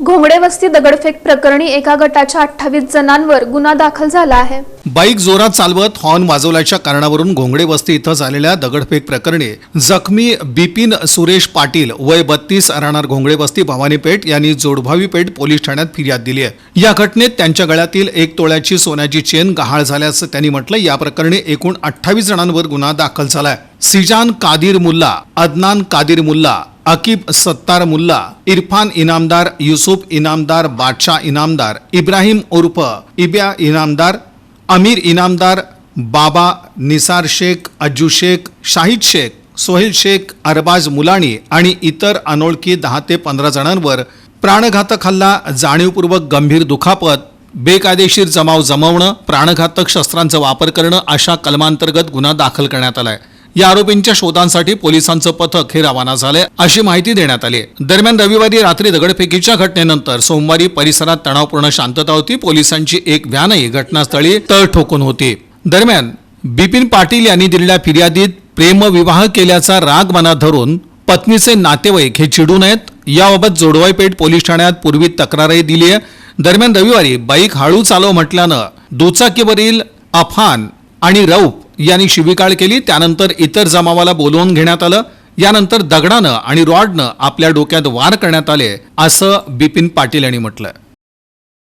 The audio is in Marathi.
घोंगडे वस्ती दगडफेक प्रकरणी एका गटाच्या अठ्ठावीस जणांवर गुन्हा दाखल झाला आहे. बाईक जोरात चालवत हॉर्न वाजवल्याच्या कारणावरून घोंगडे वस्ती इथं झालेल्या दगडफेक प्रकरणी जखमी बिपिन सुरेश पाटील वय बत्तीस राहणार घोंगडे वस्ती भवानीपेठ यांनी जोडभावी पेठ पोलीस ठाण्यात फिर्याद दिली आहे. या घटनेत त्यांच्या गळ्यातील एक तोळ्याची सोन्याची चेन गहाळ झाल्याचं त्यांनी म्हटलं या प्रकरणी एकूण अठ्ठावीस जणांवर गुन्हा दाखल झालाय. सिजान कादिर मुल्ला अदनान कादिर मुल्ला अकीब सत्तार मुल्ला इरफान इनामदार युसुफ इनामदार बादशाह इनामदार इब्राहिम उर्फ इब्या इनामदार अमीर इनामदार बाबा निसार शेख अज्जू शेख शाहिद शेख सोहेल शेख अरबाज मुलाणी आणि इतर अनोळखी दहा ते पंधरा जणांवर प्राणघातक हल्ला जाणीवपूर्वक गंभीर दुखापत बेकायदेशीर जमाव जमवणं प्राणघातक शस्त्रांचा वापर करणं अशा कलमांतर्गत गुन्हा दाखल करण्यात आलाय. या आरोपींच्या शोधांसाठी पोलिसांचं पथक हे रवाना झालंय अशी माहिती देण्यात आली दरम्यान रविवारी रात्री दगडफेकीच्या घटनेनंतर सोमवारी परिसरात तणावपूर्ण शांतता होती. पोलिसांची एक व्हॅनही घटनास्थळी तळ ठोकून होती. दरम्यान बिपिन पाटील यांनी दिलेल्या फिर्यादीत प्रेमविवाह केल्याचा राग मनात धरून पत्नीचे नातेवाईक हे चिडू नयेत. याबाबत जोडवाईपेठ पोलीस ठाण्यात पूर्वी तक्रारही दिली आहे. दरम्यान रविवारी बाईक हळू चालव म्हटल्यानं दुचाकीवरील अफान आणि रौफ यांनी शिवीगाळ केली त्यानंतर इतर जमावाला बोलवून घेण्यात आलं यानंतर दगडानं आणि रॉडनं आपल्या डोक्यात वार करण्यात आले असं बिपिन पाटील यांनी म्हटलं